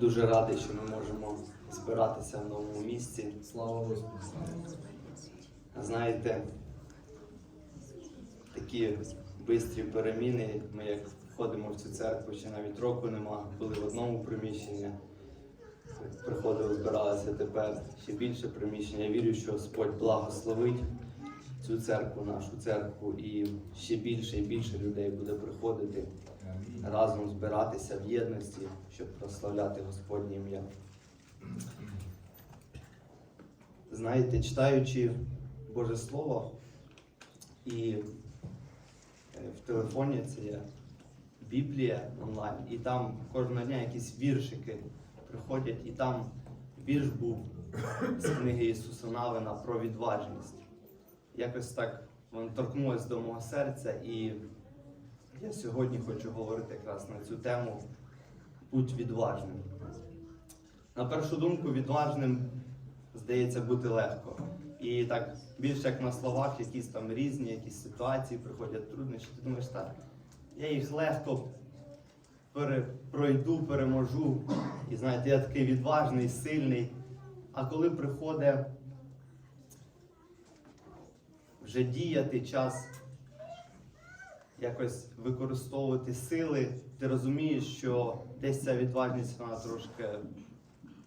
Дуже радий, що ми можемо збиратися в новому місці. Слава Господу. Знаєте, такі бистрі переміни. Ми як входимо в цю церкву, ще навіть року нема, були в одному приміщенні. Приходили, збиралися тепер ще більше приміщення. Я вірю, що Господь благословить цю церкву, нашу церкву, і ще більше і більше людей буде приходити разом збиратися в єдності, щоб прославляти Господнє ім'я. Знаєте, читаючи Боже Слово, і е, в телефоні це є Біблія онлайн, і там кожного дня якісь віршики приходять, і там вірш був з книги Ісуса Навина про відважність. Якось так воно торкнулося до мого серця, і я сьогодні хочу говорити якраз на цю тему Будь відважним. На першу думку, відважним здається бути легко. І так більше як на словах, якісь там різні, якісь ситуації приходять труднощі. Ти думаєш, так, я їх легко пройду, переможу. І знаєте, я такий відважний, сильний. А коли приходить вже діяти час, якось використовувати сили, ти розумієш, що десь ця відважність вона трошки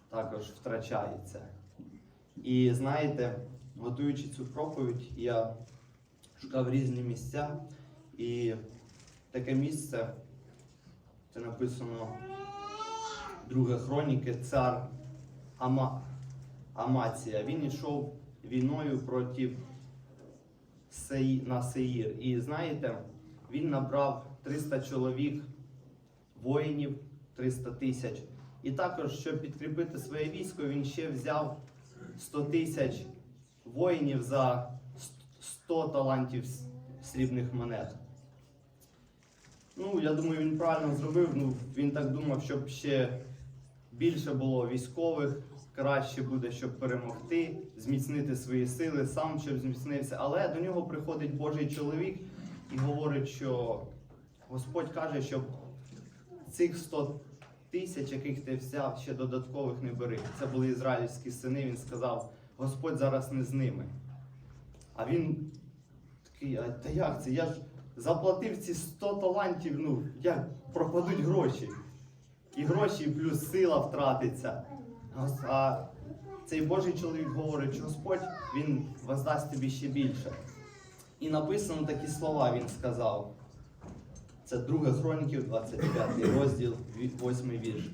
також втрачається. І знаєте, готуючи цю проповідь, я шукав різні місця, і таке місце це написано Друге хроніки, цар Ама, Амація. Він йшов війною проти на Сеїр. І знаєте, він набрав 300 чоловік, воїнів, 300 тисяч. І також, щоб підкріпити своє військо, він ще взяв 100 тисяч воїнів за 100 талантів срібних монет. Ну, я думаю, він правильно зробив. Ну, він так думав, щоб ще більше було військових, краще буде, щоб перемогти, зміцнити свої сили, сам щоб зміцнився. Але до нього приходить Божий чоловік і говорить, що Господь каже, щоб цих 100 тисяч, яких ти взяв, ще додаткових не бери. Це були ізраїльські сини. Він сказав: Господь зараз не з ними. А він такий, а та як це? Я ж заплатив ці 100 талантів, ну як пропадуть гроші. І гроші, плюс сила втратиться. А цей Божий чоловік говорить, Господь Він воздасть тобі ще більше. І написано такі слова, він сказав. Це 2 Хроніків, 25 розділ, 8 вірш.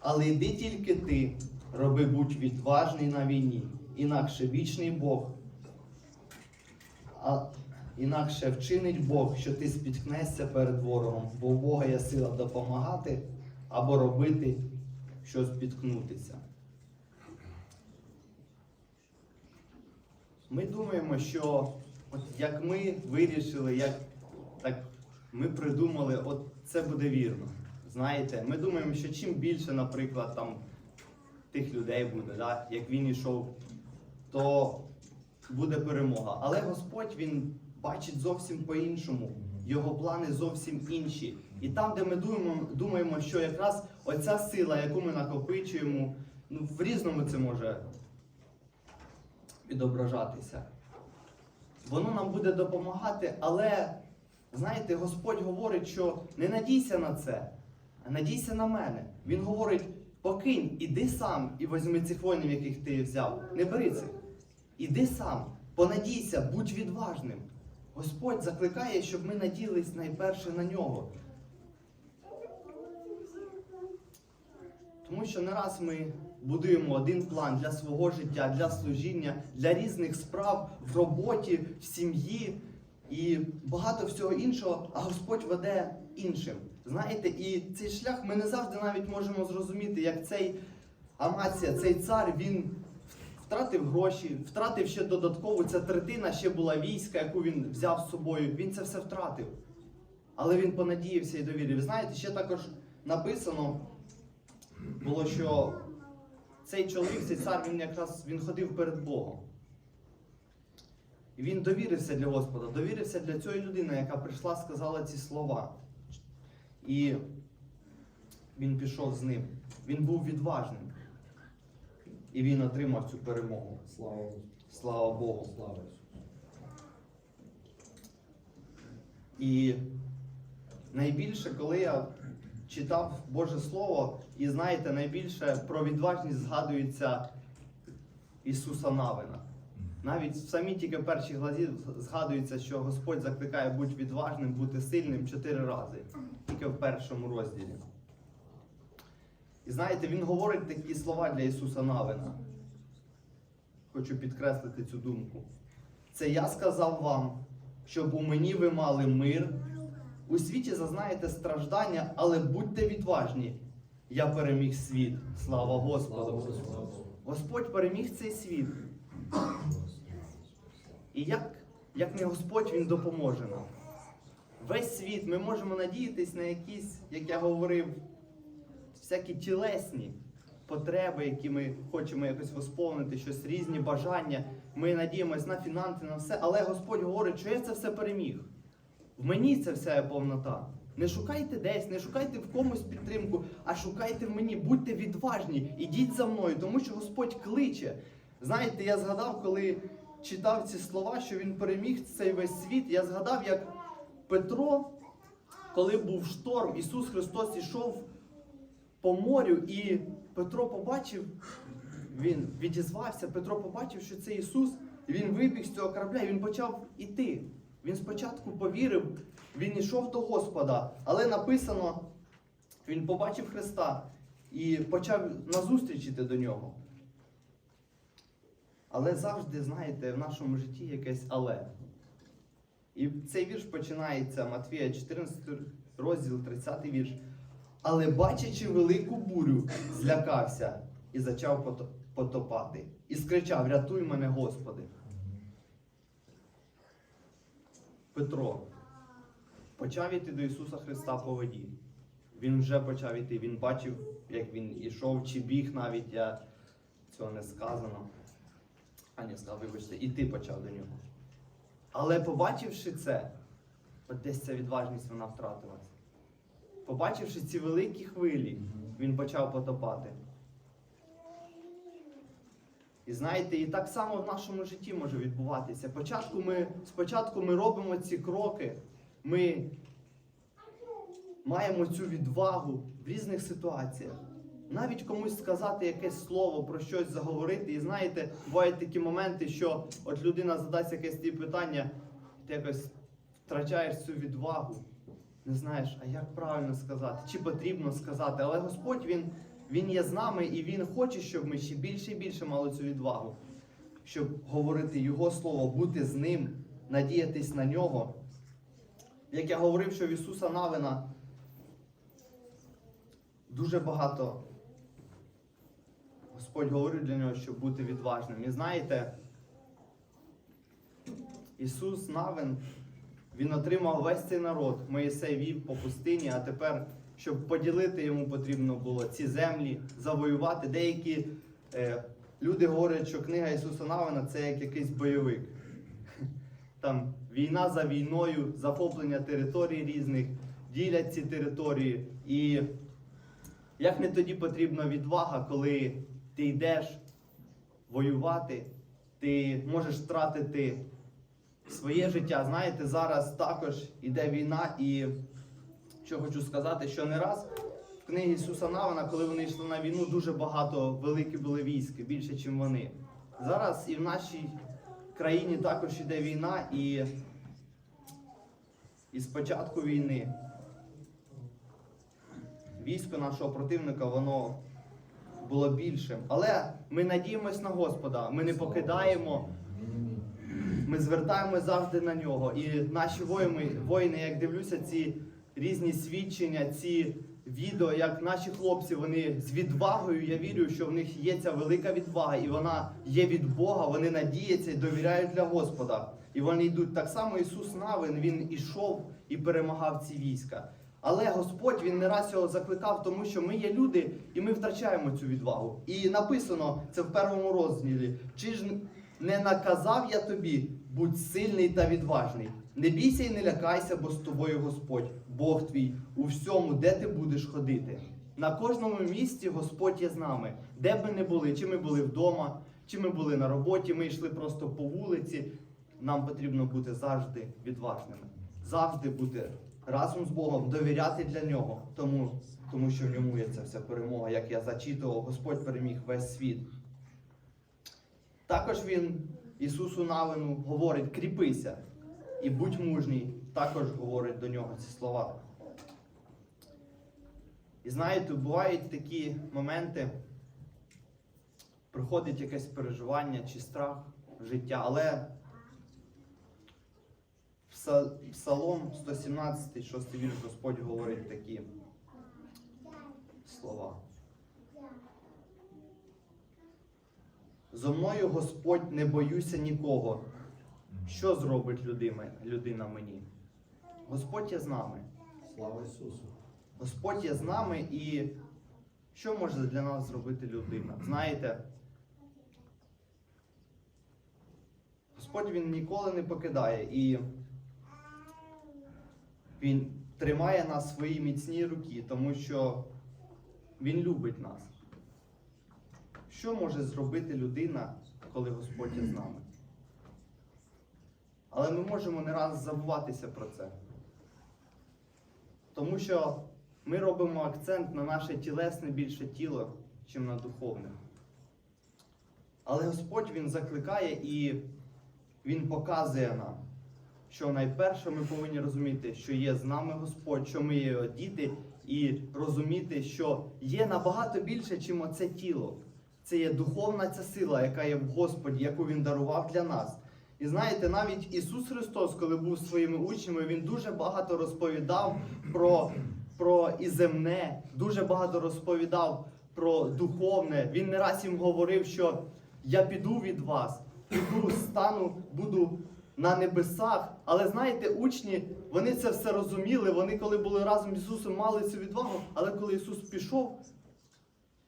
Але йди тільки ти, роби будь відважний на війні, інакше вічний Бог. А інакше вчинить Бог, що ти спіткнешся перед ворогом, бо у Бога є сила допомагати або робити, що спіткнутися. Ми думаємо, що от як ми вирішили, як так ми придумали, от це буде вірно. Знаєте, ми думаємо, що чим більше, наприклад, там тих людей буде, да, як він ішов, то буде перемога. Але Господь він бачить зовсім по-іншому. Його плани зовсім інші. І там, де ми думаємо, думаємо, що якраз оця сила, яку ми накопичуємо, ну в різному це може відображатися. Воно нам буде допомагати, але знаєте, Господь говорить, що не надійся на це, а надійся на мене. Він говорить: покинь, іди сам і візьми цих воїнів, яких ти взяв. Не бери цих. Іди сам, понадійся, будь відважним. Господь закликає, щоб ми наділись найперше на нього. Тому що не раз ми будуємо один план для свого життя, для служіння, для різних справ в роботі, в сім'ї і багато всього іншого, а Господь веде іншим. Знаєте, і цей шлях ми не завжди навіть можемо зрозуміти, як цей Амація, цей цар, він втратив гроші, втратив ще додатково, ця третина ще була війська, яку він взяв з собою. Він це все втратив. Але він понадіявся і довірив. Знаєте, ще також написано було, що цей чоловік, цей цар, він якраз він ходив перед Богом. І він довірився для Господа, довірився для цієї людини, яка прийшла, сказала ці слова. І він пішов з ним. Він був відважним. І він отримав цю перемогу. Слава Господу. Слава Богу. Слава. І найбільше, коли я читав Боже Слово, і знаєте, найбільше про відважність згадується Ісуса Навина. Навіть в самій тільки першій глазі згадується, що Господь закликає бути відважним, бути сильним чотири рази, тільки в першому розділі. І знаєте, він говорить такі слова для Ісуса Навина. Хочу підкреслити цю думку. Це я сказав вам, щоб у мені ви мали мир. У світі зазнаєте страждання, але будьте відважні. Я переміг світ. Слава! Господу. Господь переміг цей світ. І як, як не Господь, Він допоможе нам. Весь світ ми можемо надіятись на якісь, як я говорив, всякі тілесні потреби, які ми хочемо якось восповнити, щось різні бажання. Ми надіємось на фінанси, на все, але Господь говорить, що я це все переміг. В мені це вся повнота. Не шукайте десь, не шукайте в комусь підтримку, а шукайте в мені, будьте відважні, ідіть за мною, тому що Господь кличе. Знаєте, я згадав, коли читав ці слова, що він переміг цей весь світ. Я згадав, як Петро, коли був шторм, Ісус Христос ішов по морю, і Петро побачив, він відізвався, Петро побачив, що це Ісус, він вибіг з цього корабля, і він почав іти. Він спочатку повірив, він йшов до Господа, але написано, він побачив Христа і почав назустріч іти до нього. Але завжди, знаєте, в нашому житті якесь але. І цей вірш починається Матвія 14 розділ, 30 вірш. Але бачачи велику бурю, злякався і почав потопати. І скричав: Рятуй мене, Господи. Петро почав іти до Ісуса Христа по воді. Він вже почав іти. Він бачив, як він ішов чи біг навіть, я цього не сказано. А ні, сказав, вибачте, і ти почав до нього. Але побачивши це, от десь ця відважність вона втратилась. Побачивши ці великі хвилі, він почав потопати. І знаєте, і так само в нашому житті може відбуватися. Спочатку ми, спочатку ми робимо ці кроки, ми маємо цю відвагу в різних ситуаціях. Навіть комусь сказати якесь слово, про щось заговорити. І знаєте, бувають такі моменти, що от людина задасть якесь тобі питання, ти якось втрачаєш цю відвагу. Не знаєш, а як правильно сказати, чи потрібно сказати. Але Господь Він, він є з нами і Він хоче, щоб ми ще більше і більше мали цю відвагу, щоб говорити Його Слово, бути з ним, надіятись на нього. Як я говорив, що в Ісуса Навина дуже багато Господь говорив для нього, щоб бути відважним. І знаєте, Ісус Навин, Він отримав весь цей народ. Моїсей вів по пустині, а тепер, щоб поділити йому потрібно було ці землі, завоювати. Деякі е, люди говорять, що книга Ісуса Навина це як якийсь бойовик. Там війна за війною, захоплення територій різних, ділять ці території. І як не тоді потрібна відвага, коли ти йдеш воювати, ти можеш втратити своє життя. Знаєте, зараз також іде війна, і що хочу сказати, що не раз в книгі Ісуса Навина, коли вони йшли на війну, дуже багато великі були війська, більше, ніж вони. Зараз і в нашій країні також іде війна, і, і з початку війни військо нашого противника, воно було більшим. Але ми надіємось на Господа, ми не покидаємо, ми звертаємось завжди на нього. І наші воїни, воїни, як дивлюся, ці різні свідчення, ці відео, як наші хлопці, вони з відвагою, я вірю, що в них є ця велика відвага, і вона є від Бога, вони надіються і довіряють для Господа. І вони йдуть. Так само Ісус Навин, Він ішов і перемагав ці війська. Але Господь він не раз його закликав, тому що ми є люди і ми втрачаємо цю відвагу. І написано це в першому розділі: чи ж не наказав я тобі, будь сильний та відважний. Не бійся і не лякайся, бо з тобою Господь, Бог твій, у всьому, де ти будеш ходити. На кожному місці Господь є з нами. Де б ми не були, чи ми були вдома, чи ми були на роботі, ми йшли просто по вулиці. Нам потрібно бути завжди відважними, завжди бути разом з Богом, довіряти для нього, тому, тому що в ньому є ця вся перемога. Як я зачитував, Господь переміг весь світ. Також він Ісусу Навину говорить: кріпися і будь мужній, також говорить до нього ці слова. І знаєте, бувають такі моменти, приходить якесь переживання чи страх в життя, але Пса- Псалом 117, 6 вірш, Господь говорить такі слова. Зо мною Господь не боюся нікого. Що зробить людина, людина мені? Господь є з нами. Слава Ісусу! Господь є з нами і що може для нас зробити людина? Знаєте, Господь Він ніколи не покидає і Він тримає нас в своїй міцній руки, тому що Він любить нас. Що може зробити людина, коли Господь є з нами? Але ми можемо не раз забуватися про це. Тому що ми робимо акцент на наше тілесне більше тіло, чим на духовне. Але Господь Він закликає і Він показує нам, що найперше ми повинні розуміти, що є з нами Господь, що ми є його діти, і розуміти, що є набагато більше, чим оце тіло. Це є духовна ця сила, яка є в Господі, яку Він дарував для нас. І знаєте, навіть Ісус Христос, коли був своїми учнями, Він дуже багато розповідав про, про і земне, дуже багато розповідав про духовне. Він не раз їм говорив, що я піду від вас, піду, стану, буду на небесах. Але знаєте, учні, вони це все розуміли. Вони, коли були разом з Ісусом, мали цю відвагу, але коли Ісус пішов,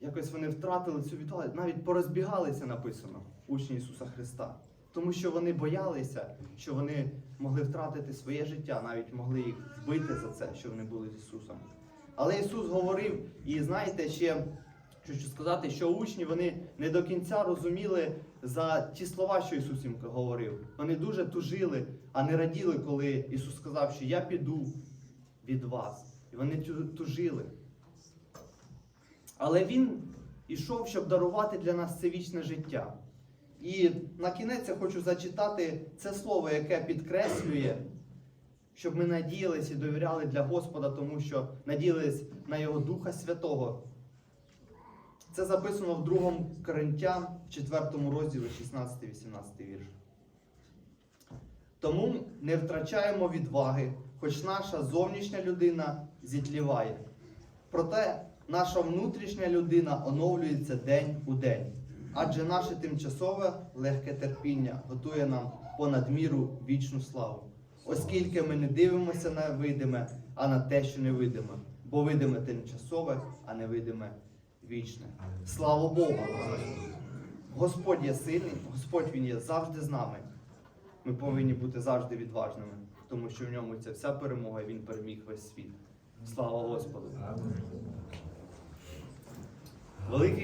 якось вони втратили цю відвагу, навіть порозбігалися, написано, учні Ісуса Христа. Тому що вони боялися, що вони могли втратити своє життя, навіть могли їх вбити за це, що вони були з Ісусом. Але Ісус говорив, і знаєте, ще хочу сказати, що учні вони не до кінця розуміли за ті слова, що Ісус їм говорив. Вони дуже тужили, а не раділи, коли Ісус сказав, що я піду від вас. І вони тужили. Але Він ішов, щоб дарувати для нас це вічне життя. І на кінець я хочу зачитати це слово, яке підкреслює, щоб ми надіялись і довіряли для Господа, тому що надіялись на Його Духа Святого. Це записано в 2 Коринтян, 4 розділі, 16-18 вірш. Тому не втрачаємо відваги, хоч наша зовнішня людина зітліває. Проте наша внутрішня людина оновлюється день у день, адже наше тимчасове легке терпіння готує нам понад міру вічну славу, оскільки ми не дивимося на видиме, а на те, що невидиме, бо видиме тимчасове, а невидиме вічне. Слава Богу! Господь є сильний, Господь Він є завжди з нами. Ми повинні бути завжди відважними, тому що в ньому ця вся перемога, він переміг весь світ. Слава Господу! Well, you.